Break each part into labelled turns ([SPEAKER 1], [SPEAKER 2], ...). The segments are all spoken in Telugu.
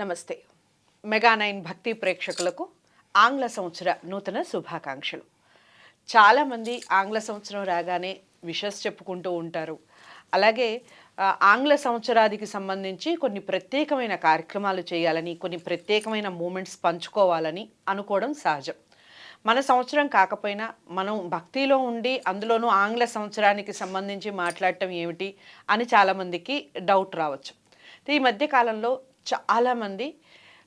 [SPEAKER 1] నమస్తే. మెగా నైన్ భక్తి ప్రేక్షకులకు ఆంగ్ల సంవత్సర నూతన శుభాకాంక్షలు. చాలామంది ఆంగ్ల సంవత్సరం రాగానే విషస్ చెప్పుకుంటూ ఉంటారు. అలాగే ఆంగ్ల సంవత్సరాదికి సంబంధించి కొన్ని ప్రత్యేకమైన కార్యక్రమాలు చేయాలని కొన్ని ప్రత్యేకమైన మూమెంట్స్ పంచుకోవాలని అనుకోవడం సహజం. మన సంవత్సరం కాకపోయినా మనం భక్తిలో ఉండి అందులోనూ ఆంగ్ల సంవత్సరానికి సంబంధించి మాట్లాడటం ఏమిటి అని చాలామందికి డౌట్ రావచ్చు. ఈ మధ్య కాలంలో చాలామంది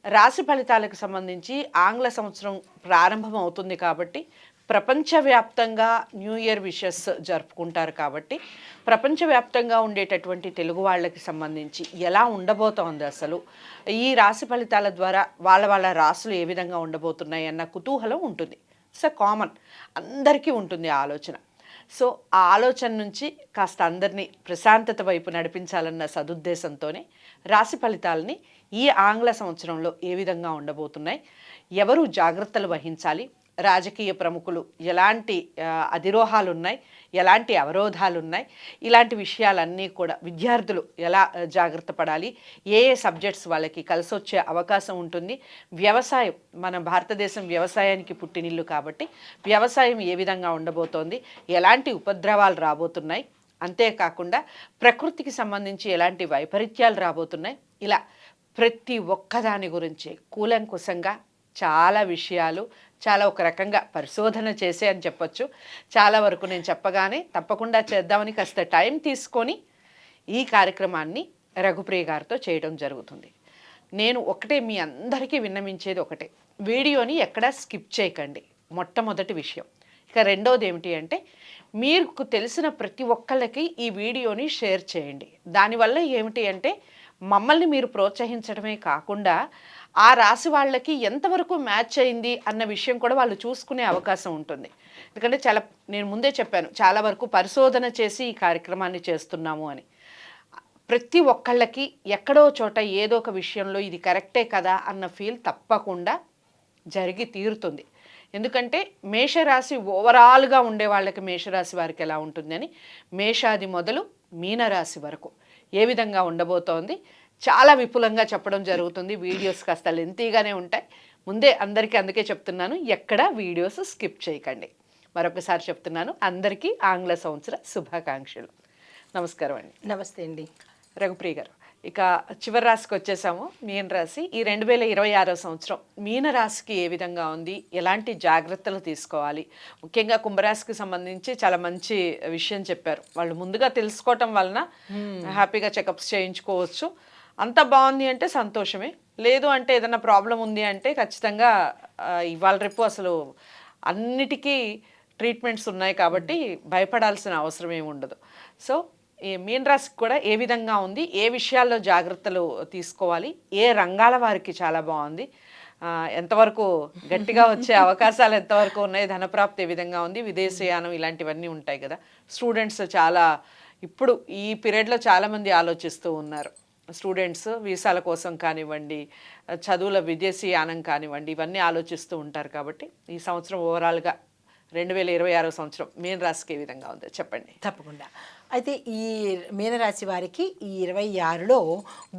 [SPEAKER 1] రాశి ఫలితాలకు సంబంధించి ఆంగ్ల సంవత్సరం ప్రారంభం అవుతుంది కాబట్టి ప్రపంచవ్యాప్తంగా న్యూ ఇయర్ విషెస్ జరుపుకుంటారు కాబట్టి ప్రపంచవ్యాప్తంగా ఉండేటటువంటి తెలుగు వాళ్ళకి సంబంధించి ఎలా ఉండబోతోంది అసలు? ఈ రాశి ఫలితాల ద్వారా వాళ్ళ వాళ్ళ రాసులు ఏ విధంగా ఉండబోతున్నాయి అన్న కుతూహలం ఉంటుంది. సో కామన్ అందరికీ ఉంటుంది ఆలోచన. సో ఆ ఆలోచన నుంచి కాస్త అందరినీ ప్రశాంతత వైపు నడిపించాలన్న సదుద్దేశంతోనే రాశి ఫలితాలని ఈ ఆంగ్ల సంవత్సరంలో ఏ విధంగా ఉండబోతున్నాయి ఎవరు జాగ్రత్తలు వహించాలి రాజకీయ ప్రముఖులు ఎలాంటి అధిరోహాలు ఉన్నాయి ఎలాంటి అవరోధాలు ఉన్నాయి ఇలాంటి విషయాలన్నీ కూడా విద్యార్థులు ఎలా జాగ్రత్త పడాలి? ఏ ఏ సబ్జెక్ట్స్ వాళ్ళకి కలిసి వచ్చే అవకాశం ఉంటుంది? వ్యవసాయం మన భారతదేశం వ్యవసాయానికి పుట్టినిల్లు కాబట్టి వ్యవసాయం ఏ విధంగా ఉండబోతోంది? ఎలాంటి ఉపద్రవాలు రాబోతున్నాయి? అంతేకాకుండా ప్రకృతికి సంబంధించి ఎలాంటి వైపరీత్యాలు రాబోతున్నాయి? ఇలా ప్రతి ఒక్కదాని గురించి కూలంకుశంగా చాలా విషయాలు చాలా ఒక రకంగా పరిశోధన చేసే అని చెప్పొచ్చు. చాలా వరకు నేను చెప్పగానే తప్పకుండా చేద్దామని కాస్త టైం తీసుకొని ఈ కార్యక్రమాన్ని రఘుప్రియ గారితో చేయడం జరుగుతుంది. నేను ఒకటే మీ అందరికీ విన్నమించేది ఒకటే. వీడియోని ఎక్కడా స్కిప్ చేయకండి. మొట్టమొదటి విషయం. ఇక రెండోది ఏమిటి అంటే మీకు తెలిసిన ప్రతి ఒక్కళ్ళకి ఈ వీడియోని షేర్ చేయండి. దానివల్ల ఏమిటి అంటే మమ్మల్ని మీరు ప్రోత్సహించడమే కాకుండా ఆ రాశి వాళ్ళకి ఎంతవరకు మ్యాచ్ అయింది అన్న విషయం కూడా వాళ్ళు చూసుకునే అవకాశం ఉంటుంది. ఎందుకంటే చాలా నేను ముందే చెప్పాను చాలా వరకు పరిశోధన చేసి ఈ కార్యక్రమాన్ని చేస్తున్నాము అని. ప్రతి ఒక్కళ్ళకి ఎక్కడో చోట ఏదో ఒక విషయంలో ఇది కరెక్టే కదా అన్న ఫీల్ తప్పకుండా జరిగి తీరుతుంది. ఎందుకంటే మేషరాశి ఓవరాల్గా ఉండే వాళ్ళకి మేషరాశి వారికి ఎలా ఉంటుందని మేషాది మొదలు మీనరాశి వరకు ఏ విధంగా ఉండబోతోంది చాలా విపులంగా చెప్పడం జరుగుతుంది. వీడియోస్ కాస్త లెంతీగానే ఉంటాయి. ముందే అందరికీ అందుకే చెప్తున్నాను ఎక్కడ వీడియోస్ స్కిప్ చేయకండి. మరొకసారి చెప్తున్నాను అందరికీ ఆంగ్ల సంవత్సర శుభాకాంక్షలు. నమస్కారం అండి.
[SPEAKER 2] నమస్తే అండి.
[SPEAKER 1] రఘుప్రియ గారు ఇక చివరి రాశికి వచ్చేసాము. మీన రాశి ఈ రెండు వేల ఇరవై ఆరో సంవత్సరం మీన రాశికి ఏ విధంగా ఉంది? ఎలాంటి జాగ్రత్తలు తీసుకోవాలి? ముఖ్యంగా కుంభరాశికి సంబంధించి చాలా మంచి విషయం చెప్పారు. వాళ్ళు ముందుగా తెలుసుకోవటం వలన హ్యాపీగా చెకప్స్ చేయించుకోవచ్చు. అంత బాగుంది అంటే సంతోషమే. లేదు అంటే ఏదైనా ప్రాబ్లం ఉంది అంటే ఖచ్చితంగా ఇవాళ రేపు అసలు అన్నిటికీ ట్రీట్మెంట్స్ ఉన్నాయి కాబట్టి భయపడాల్సిన అవసరం ఏమి ఉండదు. సో ఈ మీన్ రాశికి కూడా ఏ విధంగా ఉంది ఏ విషయాల్లో జాగ్రత్తలు తీసుకోవాలి ఏ రంగాల వారికి చాలా బాగుంది ఎంతవరకు గట్టిగా వచ్చే అవకాశాలు ఎంతవరకు ఉన్నాయి ధనప్రాప్తి ఏ విధంగా ఉంది విదేశయానం ఇలాంటివన్నీ ఉంటాయి కదా. స్టూడెంట్స్ చాలా ఇప్పుడు ఈ పీరియడ్లో చాలామంది ఆలోచిస్తూ ఉన్నారు. స్టూడెంట్స్ వీసాల కోసం కానివ్వండి చదువుల విదేశీయానం కానివ్వండి ఇవన్నీ ఆలోచిస్తూ ఉంటారు కాబట్టి ఈ సంవత్సరం ఓవరాల్గా రెండు వేల ఇరవై ఆరో సంవత్సరం మీనరాశికి ఏ విధంగా ఉందో చెప్పండి.
[SPEAKER 2] తప్పకుండా. అయితే ఈ మీనరాశి వారికి ఈ ఇరవై ఆరులో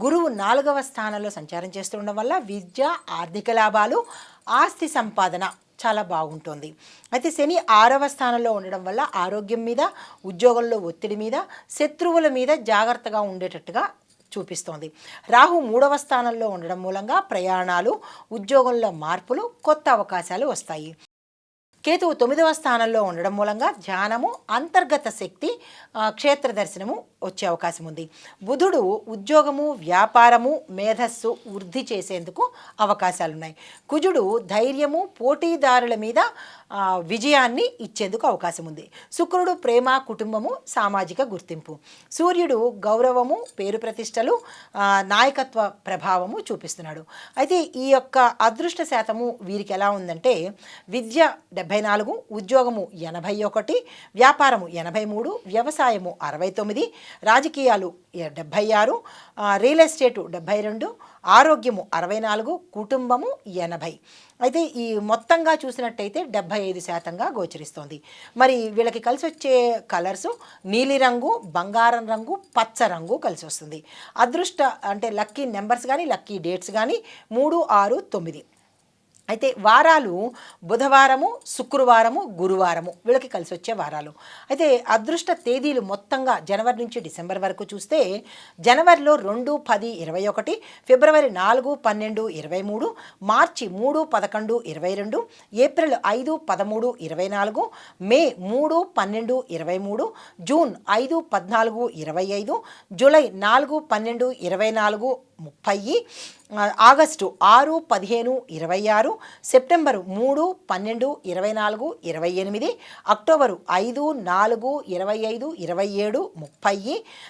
[SPEAKER 2] గురువు నాలుగవ స్థానంలో సంచారం చేస్తుండడం వల్ల విద్య ఆర్థిక లాభాలు ఆస్తి సంపాదన చాలా బాగుంటుంది. అయితే శని ఆరవ స్థానంలో ఉండడం వల్ల ఆరోగ్యం మీద ఉద్యోగంలో ఒత్తిడి మీద శత్రువుల మీద జాగ్రత్తగా ఉండేటట్టుగా చూపిస్తోంది. రాహు మూడవ స్థానంలో ఉండడం మూలంగా ప్రయాణాలు ఉద్యోగంలో మార్పులు కొత్త అవకాశాలు వస్తాయి. కేతువు తొమ్మిదవ స్థానంలో ఉండడం మూలంగా ధ్యానము అంతర్గత శక్తి క్షేత్ర దర్శనము వచ్చే అవకాశం ఉంది. బుధుడు ఉద్యోగము వ్యాపారము మేధస్సు వృద్ధి చేసేందుకు అవకాశాలు ఉన్నాయి కుజుడు ధైర్యము పోటీదారుల మీద విజయాన్ని ఇచ్చేందుకు అవకాశం ఉంది. శుక్రుడు ప్రేమ కుటుంబము సామాజిక గుర్తింపు. సూర్యుడు గౌరవము పేరు ప్రతిష్టలు నాయకత్వ ప్రభావము చూపిస్తున్నాడు. అయితే ఈ యొక్క అదృష్ట శాతము వీరికి ఎలా ఉందంటే విద్య డెబ్బై ఎనభై నాలుగు ఉద్యోగము ఎనభై ఒకటి వ్యాపారము ఎనభై మూడు వ్యవసాయము అరవై తొమ్మిది రాజకీయాలు డెబ్భై ఆరు రియల్ ఎస్టేటు డెబ్భై రెండు ఆరోగ్యము అరవై నాలుగు కుటుంబము ఎనభై. అయితే ఈ మొత్తంగా చూసినట్టయితే డెబ్భై ఐదు శాతంగా గోచరిస్తోంది. మరి వీళ్ళకి కలిసి వచ్చే కలర్స్ నీలిరంగు బంగారం రంగు పచ్చ రంగు కలిసి వస్తుంది అదృష్ట అంటే లక్కీ నెంబర్స్ కానీ లక్కీ డేట్స్ కానీ మూడు ఆరు తొమ్మిది. అయితే వారాలు బుధవారము శుక్రవారము గురువారము వీళ్ళకి కలిసి వచ్చే వారాలు. అయితే అదృష్ట తేదీలు మొత్తంగా జనవరి నుంచి డిసెంబర్ వరకు చూస్తే జనవరిలో రెండు పది ఇరవై ఒకటి ఫిబ్రవరి నాలుగు పన్నెండు ఇరవై మూడు మార్చి మూడు పదకొండు ఇరవై రెండు ఏప్రిల్ ఐదు పదమూడు ఇరవై నాలుగు మే మూడు పన్నెండు ఇరవై మూడు జూన్ ఐదు పద్నాలుగు ఇరవై ఐదు జూలై నాలుగు పన్నెండు ఇరవై నాలుగు ముప్పై ఆగస్టు ఆరు పదిహేను ఇరవై ఆరు సెప్టెంబరు మూడు పన్నెండు ఇరవై నాలుగు ఇరవై ఎనిమిది అక్టోబరు ఐదు నాలుగు ఇరవై ఐదు ఇరవై ఏడు ముప్పై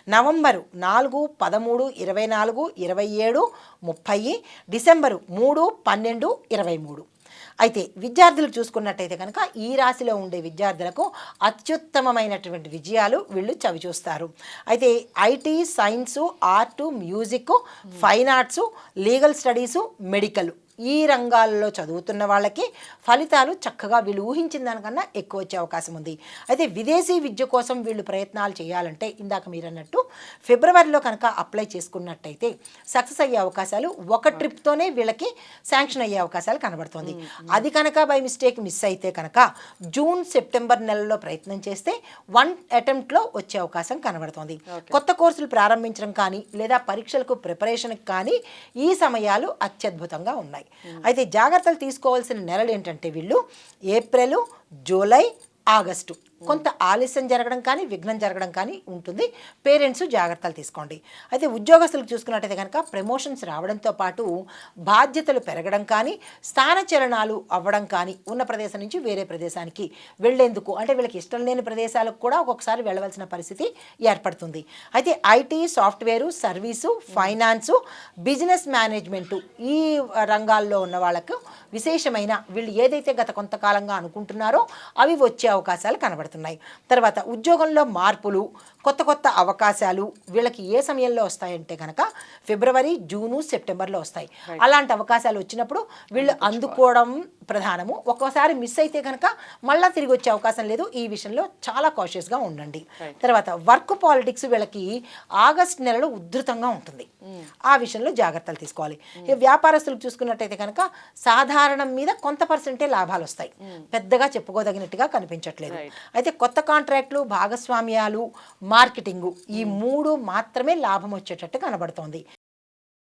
[SPEAKER 2] నవంబరు నాలుగు పదమూడు ఇరవై నాలుగు ఇరవై ఏడు ముప్పై డిసెంబరు మూడు పన్నెండు ఇరవై మూడు. అయితే విద్యార్థులు చూసుకున్నట్టయితే కనుక ఈ రాశిలో ఉండే విద్యార్థులకు అత్యుత్తమమైనటువంటి విజయాలు వీళ్ళు చవి చూస్తారు. అయితే IT science art music fine arts legal studies medical ఈ రంగాల్లో చదువుతున్న వాళ్ళకి ఫలితాలు చక్కగా వీళ్ళు ఊహించిన దానికన్నా ఎక్కువ వచ్చే అవకాశం ఉంది. అయితే విదేశీ విద్య కోసం వీళ్ళు ప్రయత్నాలు చేయాలంటే ఇందాక మీరు అన్నట్టు ఫిబ్రవరిలో కనుక అప్లై చేసుకున్నట్టయితే సక్సెస్ అయ్యే అవకాశాలు ఒక ట్రిప్తోనే వీళ్ళకి శాంక్షన్ అయ్యే అవకాశాలు కనబడుతుంది. అది కనుక బై మిస్టేక్ మిస్ అయితే కనుక జూన్ సెప్టెంబర్ నెలలో ప్రయత్నం చేస్తే వన్ అటెంప్ట్లో వచ్చే అవకాశం కనబడుతుంది. కొత్త కోర్సులు ప్రారంభించడం కానీ లేదా పరీక్షలకు ప్రిపరేషన్కి కానీ ఈ సమయాలు అత్యద్భుతంగా ఉన్నాయి. అయితే జాగ్రత్తలు తీసుకోవాల్సిన నెలలు ఏంటంటే వీళ్ళు ఏప్రిల్ జూలై ఆగస్టు. కొంత ఆలస్యం జరగడం కానీ విఘ్నం జరగడం కానీ ఉంటుంది. పేరెంట్స్ జాగ్రత్తలు తీసుకోండి. అయితే ఉద్యోగస్తులకు చూసుకున్నట్టయితే కనుక ప్రమోషన్స్ రావడంతో పాటు బాధ్యతలు పెరగడం కానీ స్థానచలనాలు అవ్వడం కానీ ఉన్న ప్రదేశం నుంచి వేరే ప్రదేశానికి వెళ్ళేందుకు అంటే వీళ్ళకి ఇష్టం లేని ప్రదేశాలకు కూడా ఒక్కొక్కసారి వెళ్ళవలసిన పరిస్థితి ఏర్పడుతుంది. అయితే IT software service finance business management ఈ రంగాల్లో ఉన్న వాళ్ళకు విశేషమైన వీళ్ళు ఏదైతే గత కొంతకాలంగా అనుకుంటున్నారో అవి వచ్చే అవకాశాలు కనబడుతున్నాయి తర్వాత ఉద్యోగంలో మార్పులు కొత్త కొత్త అవకాశాలు వీళ్ళకి ఏ సమయంలో వస్తాయంటే కనుక ఫిబ్రవరి జూను సెప్టెంబర్లో వస్తాయి. అలాంటి అవకాశాలు వచ్చినప్పుడు వీళ్ళు అందుకోవడం ప్రధానము. ఒక్కోసారి మిస్ అయితే కనుక మళ్ళీ తిరిగి వచ్చే అవకాశం లేదు. ఈ విషయంలో చాలా కాషియస్గా ఉండండి. తర్వాత వర్క్ పాలిటిక్స్ వీళ్ళకి ఆగస్ట్ నెలలో ఉధృతంగా ఉంటుంది. ఆ విషయంలో జాగ్రత్తలు తీసుకోవాలి. ఇక వ్యాపారస్తులకు చూసుకున్నట్టయితే కనుక సాధారణం మీద కొంత పర్సెంటే లాభాలు వస్తాయి. పెద్దగా చెప్పుకోదగినట్టుగా కనిపించట్లేదు. అయితే కొత్త కాంట్రాక్ట్లు భాగస్వామ్యాలు మార్కెటింగు ఈ మూడు మాత్రమే లాభం వచ్చేటట్టు కనబడుతోంది.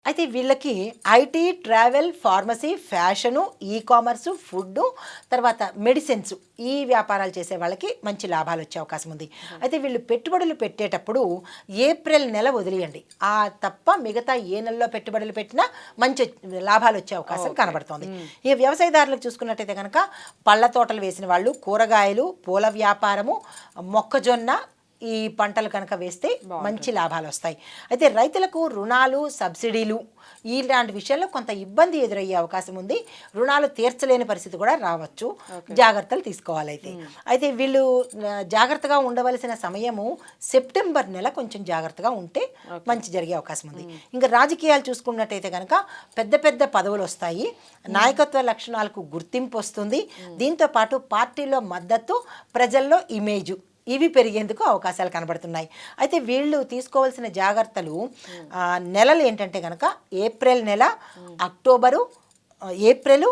[SPEAKER 2] అయితే వీళ్ళకి IT travel pharmacy fashion e commerce food తర్వాత మెడిసిన్స్ ఈ వ్యాపారాలు చేసే వాళ్ళకి మంచి లాభాలు వచ్చే అవకాశం ఉంది. అయితే వీళ్ళు పెట్టుబడులు పెట్టేటప్పుడు ఏప్రిల్ నెల వదిలేయండి. ఆ తప్ప మిగతా ఏ నెలలో పెట్టుబడులు పెట్టినా మంచి లాభాలు వచ్చే అవకాశం కనబడుతోంది. ఈ వ్యవసాయదారులకు చూసుకున్నట్టయితే కనుక పళ్ళ తోటలు వేసిన వాళ్ళు కూరగాయలు పూల వ్యాపారము మొక్కజొన్న ఈ పంటలు కనుక వేస్తే మంచి లాభాలు వస్తాయి అయితే రైతులకు రుణాలు సబ్సిడీలు ఇలాంటి విషయాల్లో కొంత ఇబ్బంది ఎదురయ్యే అవకాశం ఉంది. రుణాలు తీర్చలేని పరిస్థితి కూడా రావచ్చు. జాగ్రత్తలు తీసుకోవాలి అయితే వీళ్ళు జాగ్రత్తగా ఉండవలసిన సమయము సెప్టెంబర్ నెల కొంచెం జాగ్రత్తగా ఉంటే మంచి జరిగే అవకాశం ఉంది. ఇంకా రాజకీయాలు చూసుకున్నట్టయితే కనుక పెద్ద పెద్ద పదవులు వస్తాయి. నాయకత్వ లక్షణాలకు గుర్తింపు వస్తుంది. దీంతో పాటు పార్టీలో మద్దతు ప్రజల్లో ఇమేజు. ఇవి పెరిగేందుకు అవకాశాలు కనబడుతున్నాయి. అయితే వీళ్ళు తీసుకోవాల్సిన జాగ్రత్తలు నెలలు ఏంటంటే కనుక ఏప్రిల్ నెల అక్టోబరు ఏప్రిల్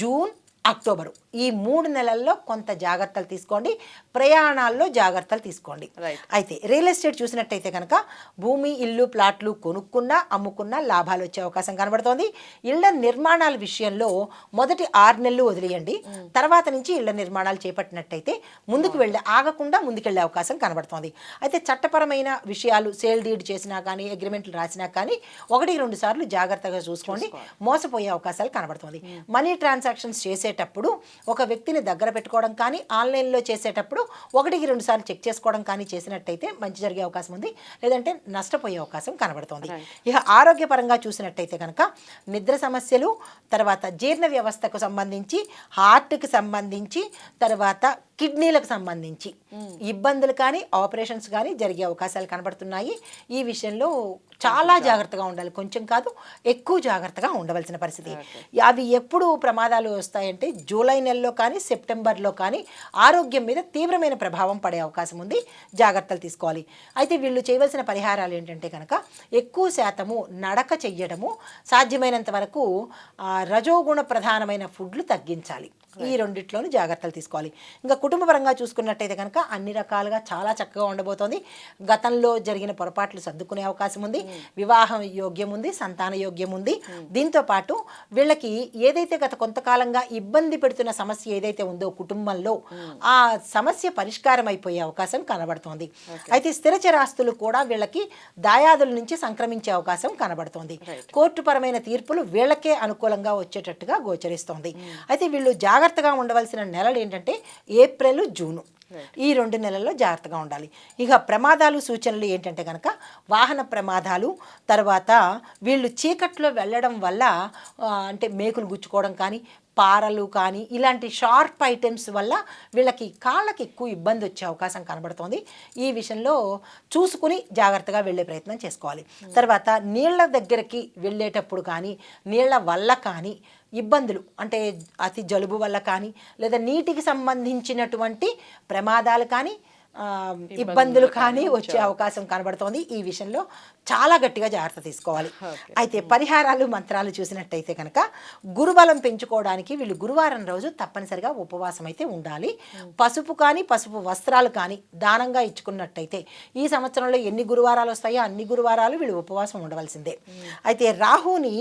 [SPEAKER 2] జూన్ అక్టోబరు. ఈ మూడు నెలల్లో కొంత జాగ్రత్తలు తీసుకోండి. ప్రయాణాల్లో జాగ్రత్తలు తీసుకోండి. అయితే రియల్ ఎస్టేట్ చూసినట్టయితే కనుక భూమి ఇల్లు ప్లాట్లు కొనుక్కున్నా అమ్ముకున్నా లాభాలు వచ్చే అవకాశం కనబడుతోంది. ఇళ్ళ నిర్మాణాల విషయంలో మొదటి ఆరు నెలలు వదిలేయండి. తర్వాత నుంచి ఇళ్ళ నిర్మాణాలు చేపట్టినట్టయితే ముందుకు వెళ్ళి ఆగకుండా ముందుకెళ్ళే అవకాశం కనబడుతోంది. అయితే చట్టపరమైన విషయాలు సేల్ డీడ్ చేసినా కానీ అగ్రిమెంట్లు రాసినా కానీ ఒకటి రెండు సార్లు జాగ్రత్తగా చూసుకోండి. మోసపోయే అవకాశాలు కనబడుతుంది. మనీ ట్రాన్సాక్షన్స్ చేసేటప్పుడు ఒక వ్యక్తిని దగ్గర పెట్టుకోవడం కానీ ఆన్లైన్లో చేసేటప్పుడు ఒకటికి రెండు సార్లు చెక్ చేసుకోవడం కానీ చేసినట్టయితే మంచి జరిగే అవకాశం ఉంది. లేదంటే నష్టపోయే అవకాశం కనబడుతోంది. ఇక ఆరోగ్యపరంగా చూసినట్టయితే కనుక నిద్ర సమస్యలు తర్వాత జీర్ణ వ్యవస్థకు సంబంధించి హార్ట్కి సంబంధించి తర్వాత కిడ్నీలకు సంబంధించి. ఇబ్బందులు కానీ ఆపరేషన్స్ కానీ జరిగే అవకాశాలు కనబడుతున్నాయి. ఈ విషయంలో చాలా జాగ్రత్తగా ఉండాలి. కొంచెం కాదు ఎక్కువ జాగ్రత్తగా ఉండవలసిన పరిస్థితి. అవి ఎప్పుడు ప్రమాదాలు వస్తాయంటే జూలై నెలలో కానీ సెప్టెంబర్లో కానీ ఆరోగ్యం మీద తీవ్రమైన ప్రభావం పడే అవకాశం ఉంది. జాగ్రత్తలు తీసుకోవాలి. అయితే వీళ్ళు చేయవలసిన పరిహారాలు ఏంటంటే కనుక ఎక్కువ శాతము నడక చెయ్యడము సాధ్యమైనంత వరకు రజోగుణ ప్రధానమైన ఫుడ్లు తగ్గించాలి. ఈ రెండిట్లోనూ జాగ్రత్తలు తీసుకోవాలి. ఇంకా కుటుంబపరంగా చూసుకున్నట్టయితే కనుక అన్ని రకాలుగా చాలా చక్కగా ఉండబోతోంది. గతంలో జరిగిన పొరపాట్లు సర్దుకునే అవకాశం ఉంది. వివాహం యోగ్యం ఉంది. సంతాన యోగ్యం ఉంది. దీంతో పాటు వీళ్ళకి ఏదైతే గత కొంతకాలంగా ఇబ్బంది పెడుతున్న సమస్య ఏదైతే ఉందో కుటుంబంలో ఆ సమస్య పరిష్కారం అయిపోయే అవకాశం కనబడుతోంది. అయితే స్థిరచరాస్తులు కూడా వీళ్ళకి దాయాదుల నుంచి సంక్రమించే అవకాశం కనబడుతోంది. కోర్టు పరమైన తీర్పులు వీళ్ళకే అనుకూలంగా వచ్చేటట్టుగా గోచరిస్తోంది. అయితే వీళ్ళు జాగ్రత్తగా ఉండవలసిన నెలలు ఏంటంటే ఏప్రిల్ జూను. ఈ రెండు నెలల్లో జాగ్రత్తగా ఉండాలి. ఇక ప్రమాదాలు సూచనలు ఏంటంటే కనుక వాహన ప్రమాదాలు తర్వాత వీళ్ళు చీకట్లో వెళ్ళడం వల్ల అంటే మేకులు గుచ్చుకోవడం కానీ పారలు కానీ ఇలాంటి షార్ప్ ఐటమ్స్ వల్ల వీళ్ళకి కాళ్ళకి ఎక్కువ ఇబ్బంది వచ్చే అవకాశం కనబడుతోంది. ఈ విషయంలో చూసుకుని జాగ్రత్తగా వెళ్ళే ప్రయత్నం చేసుకోవాలి. తర్వాత నీళ్ళ దగ్గరికి వెళ్ళేటప్పుడు కానీ నీళ్ళ వల్ల కానీ ఇబ్బందులు అంటే అతి జలుబు వల్ల కానీ లేదా నీటికి సంబంధించినటువంటి ప్రమాదాలు కానీ ఇబ్బందులు కానీ వచ్చే అవకాశం కనబడుతోంది. ఈ విషయంలో చాలా గట్టిగా జాగ్రత్త తీసుకోవాలి. అయితే పరిహారాలు మంత్రాలు చూసినట్టయితే కనుక గురుబలం పెంచుకోవడానికి వీళ్ళు గురువారం రోజు తప్పనిసరిగా ఉపవాసం అయితే ఉండాలి. పసుపు కానీ పసుపు వస్త్రాలు కానీ దానంగా ఇచ్చుకున్నట్టయితే ఈ సంవత్సరంలో ఎన్ని గురువారాలు వస్తాయో అన్ని గురువారాలు వీళ్ళు ఉపవాసం ఉండవలసిందే. అయితే రాహుని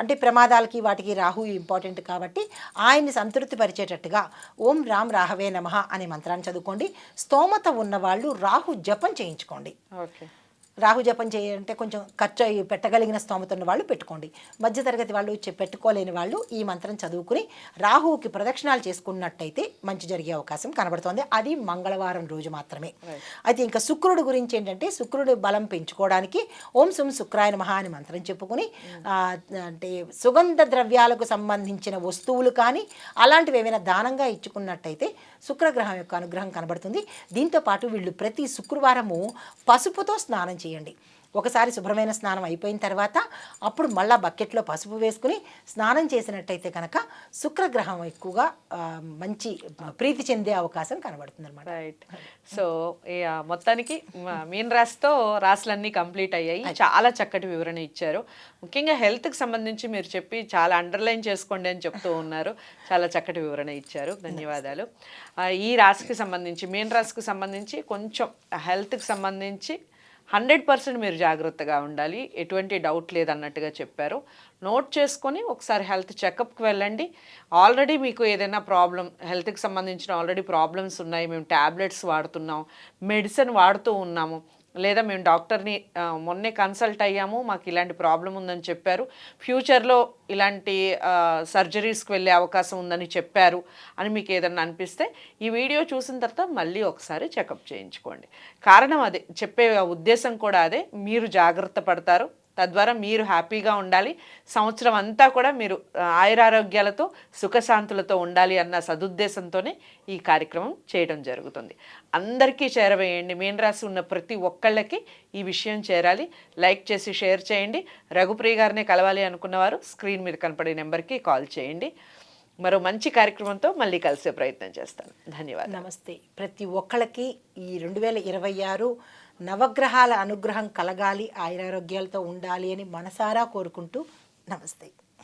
[SPEAKER 2] అంటే ప్రమాదాలకి వాటికి రాహు ఇంపార్టెంట్ కాబట్టి ఆయన్ని సంతృప్తి పరిచేటట్టుగా ఓం రామ్ రాహవే నమః అనే మంత్రాన్ని చదువుకోండి. స్తోమత ఉన్నవాళ్ళు రాహు జపం చేయించుకోండి.
[SPEAKER 1] ఓకే.
[SPEAKER 2] రాహు జపం చేయాలంటే కొంచెం ఖర్చు అయ్యి పెట్టగలిగిన స్తోమత ఉన్న వాళ్ళు పెట్టుకోండి. మధ్యతరగతి వాళ్ళు పెట్టుకోలేని వాళ్ళు ఈ మంత్రం చదువుకుని రాహువుకి ప్రదక్షిణాలు చేసుకున్నట్టయితే మంచి జరిగే అవకాశం కనబడుతోంది. అది మంగళవారం రోజు మాత్రమే. అయితే ఇంకా శుక్రుడు గురించి ఏంటంటే శుక్రుడి బలం పెంచుకోవడానికి ఓం సుం శుక్రాయ నమః అని మంత్రం చెప్పుకుని ఆ, అంటే సుగంధ ద్రవ్యాలకు సంబంధించిన వస్తువులు కానీ అలాంటివి ఏమైనా దానంగా ఇచ్చుకున్నట్టయితే శుక్రగ్రహం యొక్క అనుగ్రహం కనబడుతుంది. దీంతో పాటు వీళ్ళు ప్రతి శుక్రవారము పసుపుతో స్నానం చేయండి. ఒకసారి శుభ్రమైన స్నానం అయిపోయిన తర్వాత అప్పుడు మళ్ళా బకెట్లో పసుపు వేసుకుని స్నానం చేసినట్టయితే కనుక శుక్రగ్రహం ఎక్కువగా మంచి ప్రీతి చెందే అవకాశం కనబడుతుంది అనమాట
[SPEAKER 1] రైట్ సో మొత్తానికి మీన రాశితో రాశులన్నీ కంప్లీట్ అయ్యాయి. చాలా చక్కటి వివరణ ఇచ్చారు. ముఖ్యంగా హెల్త్కి సంబంధించి మీరు చెప్పి చాలా అండర్లైన్ చేసుకోండి అని చెప్తూ ఉన్నారు. చాలా చక్కటి వివరణ ఇచ్చారు. ధన్యవాదాలు. ఈ రాశికి సంబంధించి మీన రాశికి సంబంధించి కొంచెం హెల్త్కి సంబంధించి హండ్రెడ్ పర్సెంట్ మీరు జాగ్రత్తగా ఉండాలి. ఎటువంటి డౌట్ లేదన్నట్టుగా చెప్పారు. నోట్ చేసుకొని ఒకసారి హెల్త్ చెకప్కి వెళ్ళండి. ఆల్రెడీ మీకు ఏదైనా ప్రాబ్లం హెల్త్కి సంబంధించిన ఆల్రెడీ ప్రాబ్లమ్స్ ఉన్నాయి. మేము ట్యాబ్లెట్స్ వాడుతున్నాం మెడిసిన్ వాడుతూ ఉన్నాము. లేదా మేము డాక్టర్ని మొన్నే కన్సల్ట్ అయ్యాము మాకు ఇలాంటి ప్రాబ్లం ఉందని చెప్పారు. ఫ్యూచర్లో ఇలాంటి సర్జరీస్కి వెళ్ళే అవకాశం ఉందని చెప్పారు అని మీకు ఏదన్నా అనిపిస్తే ఈ వీడియో చూసిన తర్వాత మళ్ళీ ఒకసారి చెకప్ చేయించుకోండి. కారణం అదే చెప్పే ఉద్దేశం కూడా అదే మీరు జాగ్రత్త పడతారు. తద్వారా మీరు హ్యాపీగా ఉండాలి. సంవత్సరం అంతా కూడా మీరు ఆయురారోగ్యాలతో సుఖశాంతులతో ఉండాలి అన్న సదుద్దేశంతోనే ఈ కార్యక్రమం చేయడం జరుగుతుంది. అందరికీ చేరవేయండి. మీన రాసి ఉన్న ప్రతి ఒక్కళ్ళకి ఈ విషయం చేరాలి. లైక్ చేసి షేర్ చేయండి. రఘుప్రియ గారిని కలవాలి అనుకున్నవారు స్క్రీన్ మీద కనపడే నెంబర్కి కాల్ చేయండి. మరో మంచి కార్యక్రమంతో మళ్ళీ కలిసే ప్రయత్నం చేస్తాను. ధన్యవాదాలు.
[SPEAKER 2] నమస్తే. ప్రతి ఒక్కళ్ళకి ఈ రెండు వేల ఇరవై ఆరు నవగ్రహాల అనుగ్రహం కలగాలి ఆయురారోగ్యాలతో ఉండాలి అని మనసారా కోరుకుంటూ నమస్తే.